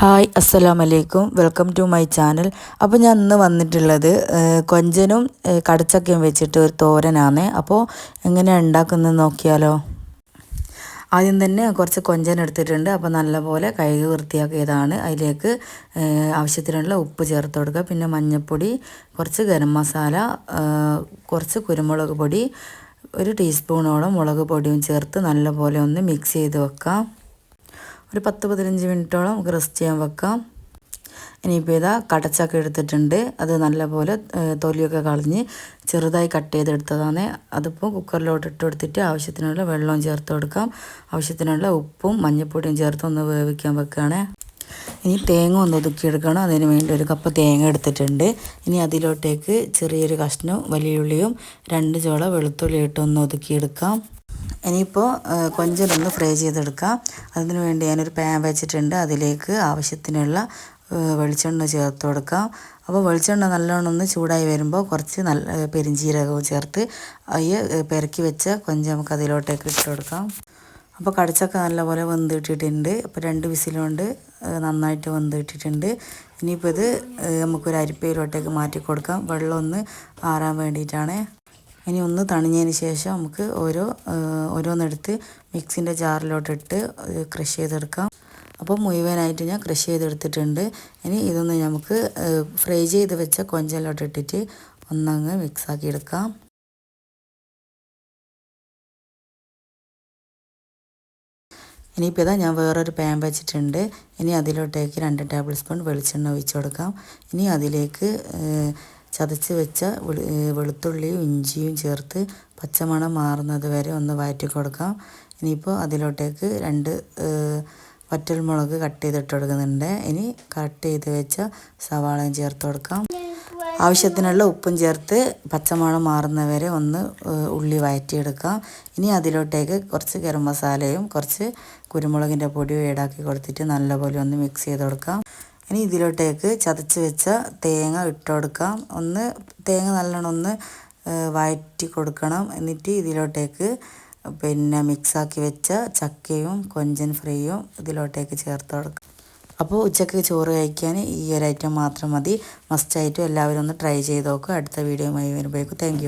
Hi അസ്സലാം വലൈക്കും welcome to my channel. അപ്പോൾ ഞാൻ ഇന്ന് വന്നിട്ടുള്ളത് കൊഞ്ചനും കടച്ചക്കയും വെച്ചിട്ട് ഒരു തോരനാണ്. അപ്പോൾ എങ്ങനെയാണ് ഉണ്ടാക്കുന്നത് നോക്കിയാലോ? ആദ്യം തന്നെ കുറച്ച് കൊഞ്ചൻ എടുത്തിട്ടുണ്ട്. അപ്പോൾ നല്ലപോലെ കഴുകി വൃത്തിയാക്കിയതാണ്. അതിലേക്ക് ആവശ്യത്തിനുള്ള ഉപ്പ് ചേർത്ത് കൊടുക്കുക. പിന്നെ മഞ്ഞൾപ്പൊടി കുറച്ച് ഗരം മസാല കുറച്ച് കുരുമുളക് പൊടി ഒരു ടീസ്പൂണോളം മുളക് പൊടിയും ചേർത്ത് നല്ലപോലെ ഒന്ന് മിക്സ് ചെയ്ത് വെക്കാം. ഒരു പത്ത് പതിനഞ്ച് മിനിറ്റോളം നമുക്ക് റെസ്റ്റ് ചെയ്യാൻ വെക്കാം. ഇനിയിപ്പോൾ ഇതാ കടച്ചൊക്കെ എടുത്തിട്ടുണ്ട്. അത് നല്ലപോലെ തൊലിയൊക്കെ കളഞ്ഞ് ചെറുതായി കട്ട് ചെയ്തെടുത്തതാണ് അതിപ്പോൾ കുക്കറിലോട്ട് ഇട്ട് കൊടുത്തിട്ട് ആവശ്യത്തിനുള്ള വെള്ളവും ചേർത്ത് കൊടുക്കാം. ആവശ്യത്തിനുള്ള ഉപ്പും മഞ്ഞൾപ്പൊടിയും ചേർത്ത് ഒന്ന് വേവിക്കാൻ വെക്കുകയാണ് ഇനി തേങ്ങ ഒന്ന് ഒതുക്കിയെടുക്കണം അതിന് വേണ്ടി ഒരു കപ്പ് തേങ്ങ എടുത്തിട്ടുണ്ട്. ഇനി അതിലോട്ടേക്ക് ചെറിയൊരു കഷ്ണം വലിയുള്ളിയും രണ്ട് ചോള വെളുത്തുള്ളി ഇട്ട് ഒന്ന് ഒതുക്കിയെടുക്കാം ഇനിയിപ്പോൾ കൊഞ്ചലൊന്ന് ഫ്രൈ ചെയ്തെടുക്കാം. അതിന് വേണ്ടി ഞാനൊരു പാൻ വെച്ചിട്ടുണ്ട്. അതിലേക്ക് ആവശ്യത്തിനുള്ള വെളിച്ചെണ്ണ ചേർത്ത് കൊടുക്കാം. അപ്പോൾ വെളിച്ചെണ്ണ നല്ലോണം ഒന്ന് ചൂടായി വരുമ്പോൾ കുറച്ച് നല്ല പെരിഞ്ചീരകവും ചേർത്ത് അയ്യ പെരക്കി വെച്ച കൊഞ്ച് നമുക്ക് അതിലോട്ടേക്ക് ഇട്ട് കൊടുക്കാം. അപ്പോൾ കടിച്ചൊക്കെ നല്ലപോലെ വെന്തിട്ടിട്ടുണ്ട്. അപ്പോൾ രണ്ട് വിസിലുകൊണ്ട് നന്നായിട്ട് വെന്തിട്ടിട്ടുണ്ട്. ഇനിയിപ്പോൾ ഇത് നമുക്കൊരു അരിപ്പയിലോട്ടേക്ക് മാറ്റി കൊടുക്കാം വെള്ളം ഒന്ന് ആറാൻ വേണ്ടിയിട്ടാണ്. ഇനി ഒന്ന് തണിഞ്ഞതിന് ശേഷം നമുക്ക് ഓരോ ഓരോന്നെടുത്ത് മിക്സിന്റെ ജാറിലോട്ടിട്ട് ക്രഷ് ചെയ്തെടുക്കാം. അപ്പോൾ മുഴുവനായിട്ട് ഞാൻ ക്രഷ് ചെയ്തെടുത്തിട്ടുണ്ട്. ഇനി ഇതൊന്ന് നമുക്ക് ഫ്രൈ ചെയ്ത് വെച്ച കൊഞ്ചലോട്ട് ഇട്ടിട്ട് ഒന്നങ്ങ് മിക്സാക്കി എടുക്കാം ഇനിയിപ്പോൾ ഇതാ ഞാൻ വേറൊരു പാൻ വെച്ചിട്ടുണ്ട്. ഇനി അതിലോട്ടേക്ക് രണ്ട് ടേബിൾ സ്പൂൺ വെളിച്ചെണ്ണ ഒഴിച്ചു കൊടുക്കാം. ഇനി അതിലേക്ക് ചതച്ച് വെച്ച വെളുത്തുള്ളിയും ഇഞ്ചിയും ചേർത്ത് പച്ചമണം മാറുന്നത് വരെ ഒന്ന് വഴറ്റി കൊടുക്കാം. ഇനിയിപ്പോൾ അതിലോട്ടേക്ക് രണ്ട് വറ്റൽമുളക് കട്ട് ചെയ്തിട്ട് കൊടുക്കുന്നുണ്ട്. ഇനി കട്ട് ചെയ്ത് വെച്ച സവാളയും ചേർത്ത് കൊടുക്കാം. ആവശ്യത്തിനുള്ള ഉപ്പും ചേർത്ത് പച്ചമണം മാറുന്നവരെ ഒന്ന് ഉള്ളി വഴറ്റിയെടുക്കാം. ഇനി അതിലോട്ടേക്ക് കുറച്ച് ഗരം മസാലയും കുറച്ച് കുരുമുളകിന്റെ പൊടിയും ഈടാക്കി കൊടുത്തിട്ട് നല്ലപോലെ ഒന്ന് മിക്സ് ചെയ്ത് കൊടുക്കാം. ഇനി ഇതിലോട്ടേക്ക് ചതച്ച് വെച്ച തേങ്ങ ഇട്ട് കൊടുക്കാം ഒന്ന് തേങ്ങ നല്ലോണം ഒന്ന് വഴറ്റി കൊടുക്കണം. എന്നിട്ട് ഇതിലോട്ടേക്ക് പിന്നെ മിക്സാക്കി വെച്ച ചക്കയും കൊഞ്ചൻ ഫ്രൈയും ഇതിലോട്ടേക്ക് ചേർത്ത് കൊടുക്കാം. അപ്പോൾ ഉച്ചയ്ക്ക് ചോറ് കഴിക്കാൻ ഈ ഒരു ഐറ്റം മാത്രം മതി. മസ്റ്റായിട്ടും എല്ലാവരും ഒന്ന് ട്രൈ ചെയ്ത് നോക്കുക അടുത്ത വീഡിയോയുമായി വരുമ്പോഴേക്കും. താങ്ക്